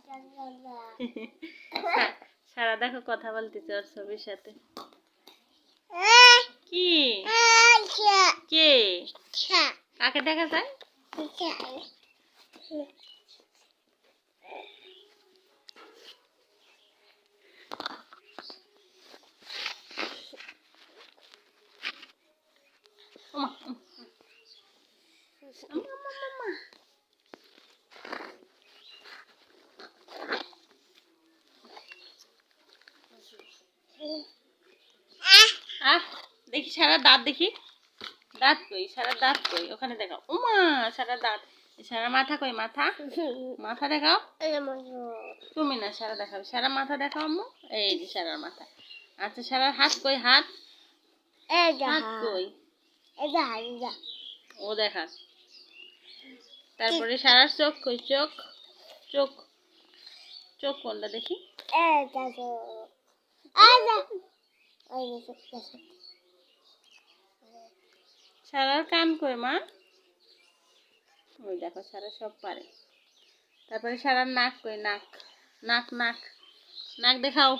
সারা দেখো কথা বলতেছে ওর ছবির সাথে। কি? কে? কাকে দেখা যায়? আহ দেখি সারা দাঁত দেখি। দাঁত কই? সারা দাঁত কই? ওখানে দেখাও উমা সারা দাঁত। সারা মাথা কই? মাথা? মাথা দেখাও। তুমি না সারা দেখাবে সারা মাথা দেখাও আম্মু। এই যে সারার মাথা। আচ্ছা সারার হাত কই? হাত? হাত কই? ও দেখা। তারপরে সারার চোখ কই? চোখ। চোখ। চোখ কোনটা দেখি? সারার কাম করে মা। ওই দেখো সারা সব পারে। তারপরে সারার নাক কই নাক নাক নাক। নাক দেখাও।